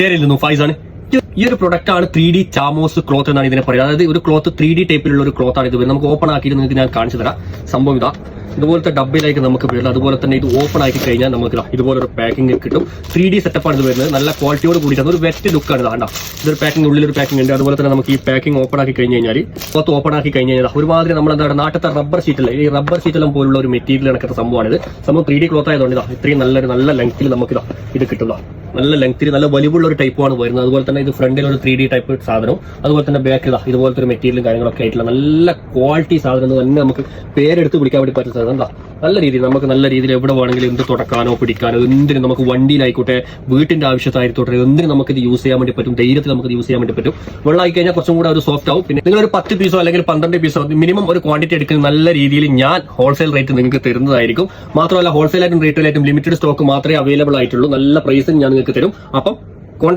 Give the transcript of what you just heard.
പേരിൽ നിന്നും ഫൈസാണ്. ഈ ഒരു പ്രൊഡക്റ്റ് ആണ് ത്രീ ഡി ചാമോസ് ക്ലോത്ത് എന്നാണ് ഇതിനെ പറയുന്നത് അതായത് ഒരു ക്ലോത്ത് ത്രീ ഡി ടൈപ്പിലുള്ള ഒരു ക്ലോത്ത് ആണ് ഇത് വരുന്നത്. നമുക്ക് ഓപ്പൺ ആക്കിയിട്ട് നിങ്ങൾക്ക് ഞാൻ കാണിച്ചു തരാം. സംഭവം ഇതാ. ഇതുപോലത്തെ ഡബ്ബയിലേക്ക് നമുക്ക് വരുന്നത്. അതുപോലെ തന്നെ ഇത് ഓപ്പൺ ആക്കി കഴിഞ്ഞാൽ നമുക്ക് ഇതാ ഇതുപോലെ ഒരു പാക്കിംഗ് കിട്ടും. ത്രീ ഡി സെറ്റപ്പാണ് ഇത് വരുന്നത്. നല്ല ക്വാളിറ്റിയോട് കൂടിയിട്ടാണ് ഒരു വെറ്റ് ലുക്ക് ആണ് കണ്ടോ? ഇതൊരു പാക്കിംഗ് ഉള്ളിൽ ഒരു പാക്കിംഗ് ഉണ്ട്. അതുപോലെ തന്നെ നമുക്ക് ഈ പാക്കിംഗ് ഓപ്പൺ ആക്കി കഴിഞ്ഞ് കഴിഞ്ഞാൽ പുറത്ത് ഓപ്പൺ ആക്കി കഴിഞ്ഞ് കഴിഞ്ഞാൽ ഒരുമാതിരി നമ്മൾ എന്താണ് നാട്ടിലത്തെ റബ്ബർ ഷീറ്റല്ല ഈ റബ്ബർ ഷീറ്റെല്ലാം പോലുള്ള ഒരു മെറ്റീരിയൽ കണക്കത്തെ സംഭവമാണിത് സംഭവം ത്രീ ഡി ക്ലോത്ത് ആയതുകൊണ്ട് ഇതാ ഇത്രയും നല്ലൊരു നല്ല ലെങ്ത്തിൽ നമുക്ക് ഇതാ ഇത് കിട്ടുന്ന നല്ല ലെങ്ത്തിൽ നല്ല വലിവുള്ള ഒരു ആണ് വരുന്നത്. അതുപോലെ തന്നെ ഇത് ഫ്രണ്ടിൽ ഒരു ത്രീ ഡി ടൈപ്പ് സാധനവും അതുപോലെ തന്നെ ബാക്ക് ഇതാ ഇതുപോലത്തെ ഒരു മെറ്റീരിയലും കാര്യങ്ങളൊക്കെ ആയിട്ടുള്ള നല്ല ക്വാളിറ്റി സാധനം തന്നെ നമുക്ക് പേരെടുത്ത് വിളിക്കാൻ വേണ്ടി പറ്റുന്ന സാധനം എന്താ നല്ല രീതിയിൽ നമുക്ക് നല്ല രീതിയിൽ എവിടെ വേണമെങ്കിലും എന്ത് തുടക്കാനോ പിടിക്കാനോ എന്തിനും നമുക്ക് വണ്ടിയിലായിക്കോട്ടെ വീട്ടിന്റെ ആവശ്യത്തായിക്കോട്ടെ എന്തിനും നമുക്ക് ഇത് യൂസ് ചെയ്യാൻ വേണ്ടി പറ്റും. ധൈര്യത്തിൽ നമുക്ക് യൂസ് ചെയ്യാൻ വേണ്ടി പറ്റും. വെള്ളമായി കഴിഞ്ഞാൽ കുറച്ചും കൂടെ ഒരു സോഫ്റ്റ് ആവും. പിന്നെ നിങ്ങൾ ഒരു പത്ത് പീസോ അല്ലെങ്കിൽ പന്ത്രണ്ട് പീസോ മിനിമം ഒരു ക്വാണ്ടിറ്റി എടുക്കുന്ന നല്ല രീതിയിൽ ഞാൻ ഹോൾസെയിൽ റേറ്റ് നിങ്ങൾക്ക് തരുന്നതായിരിക്കും. മാത്രമല്ല റീറ്റെയിൽ ആയിട്ടും ലിമിറ്റഡ് സ്റ്റോക്ക് മാത്രമേ അവൈലബിൾ ആയിട്ടുള്ളൂ. നല്ല പ്രൈസിന് ഞാൻ നിങ്ങൾക്ക് തരും. അപ്പം